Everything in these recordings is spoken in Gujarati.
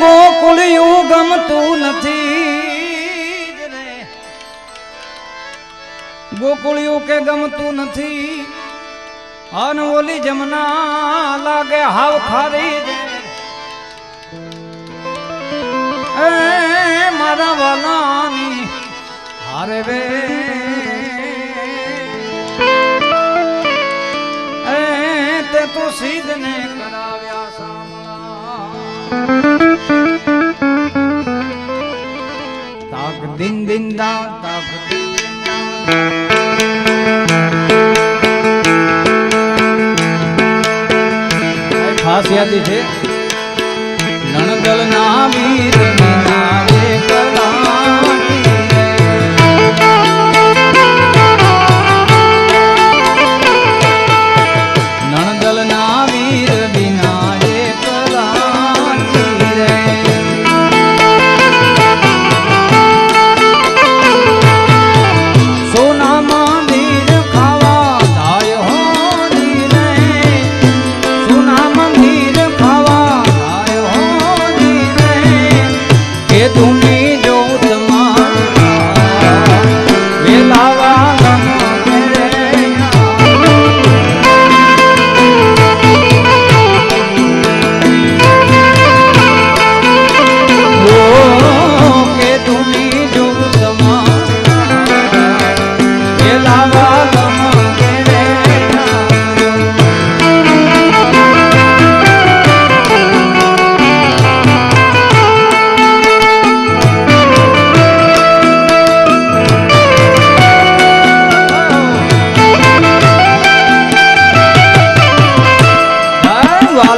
ગોકુળિયું ગમતું નથી ગોકુળિયું કે ગમતું નથી. અન ઓલી જમના લાગે હાવ ખારી એ મારા વાલાની હારે વે. એ તે તું સીધને કરાવ્યા સામ. दिन दिन दाता ખાસ યાદી છે નણદલ ના વીર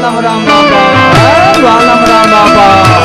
રામ રામ રામ રામ રામ રામ રામ બાપા.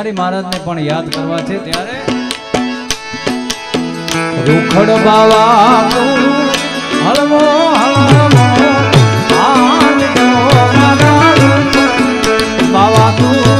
બિહારી મહારાજને પણ યાદ કરવા છે ત્યારે રૂખડ બાવા હળવો હળવો બાવા તું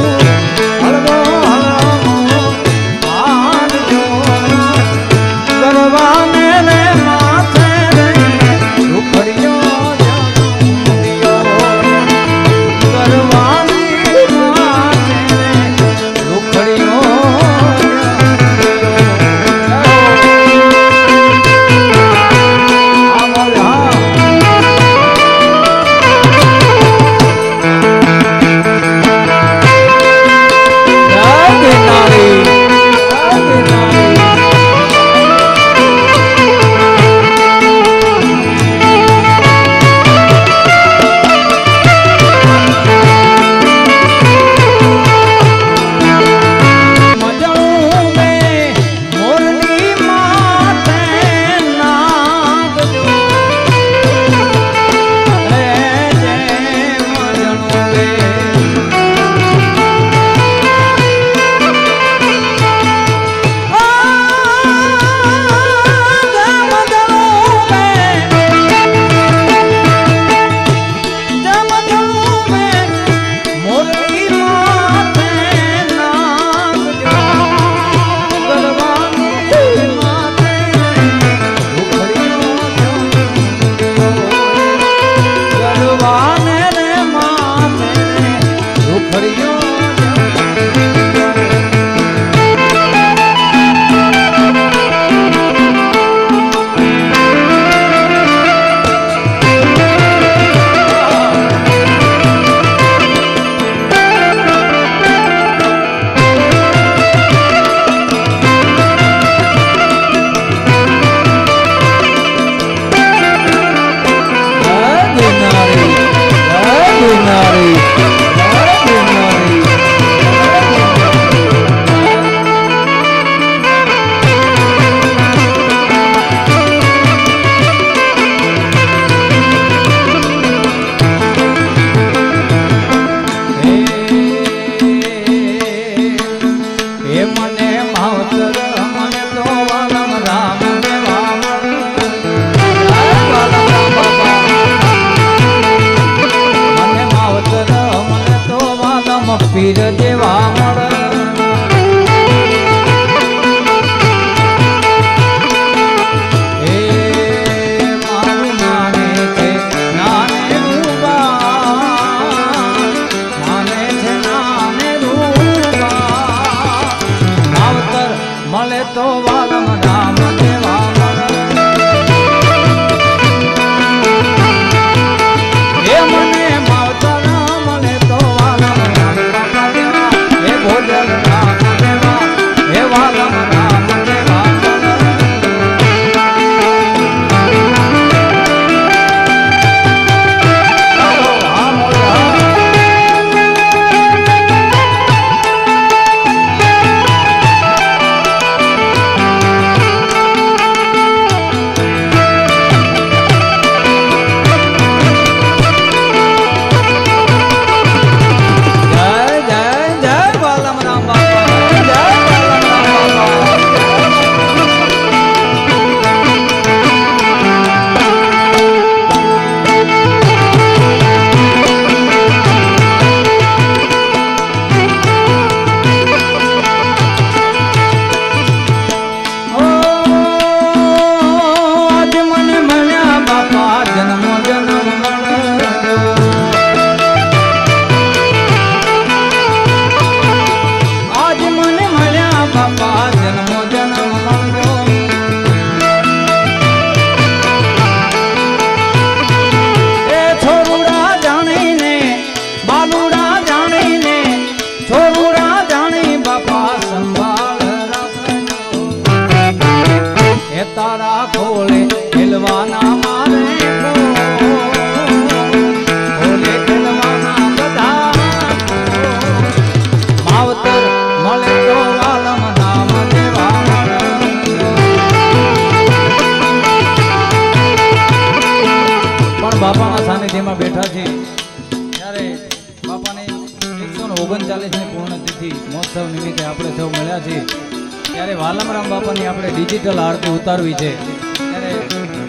જલારામ બાપાની આપણે ડિજિટલ આરતી ઉતારવી છે. ત્યારે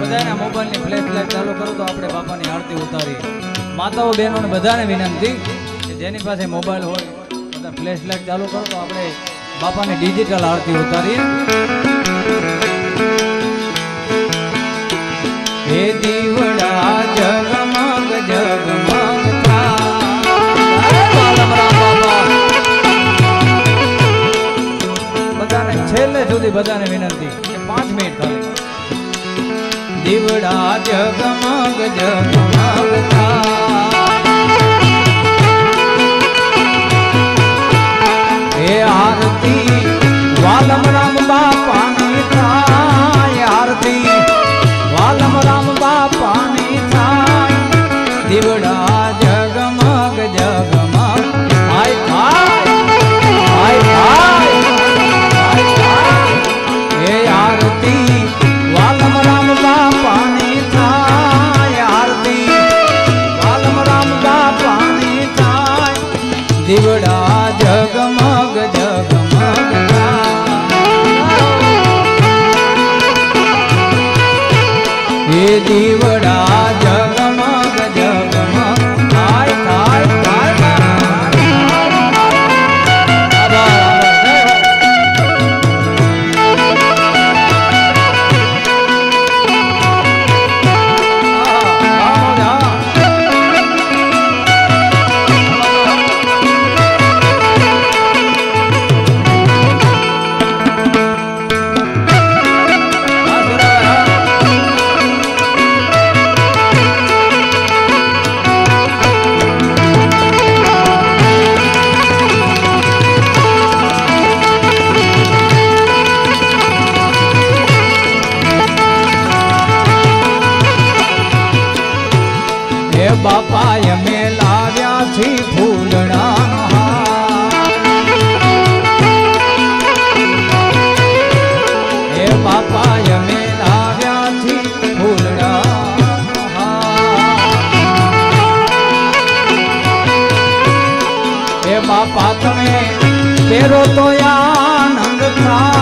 બધાના મોબાઈલની ફ્લેશ લાઈટ ચાલુ કરો તો આપણે બાપાની આરતી ઉતારીએ. માતાઓ બહેનોને બધાને વિનંતી કે જેની પાસે મોબાઈલ હોય, બધા ફ્લેશ લાઈટ ચાલુ કરો તો આપણે બાપાની ડિજિટલ આરતી ઉતારીએ. હે મારી બધાને વિનંતી પાંચ મિનિટ ખાલી. દીવડા જગમગ જગમગતા હે આરતી દીવડા मेरो तो आनंद था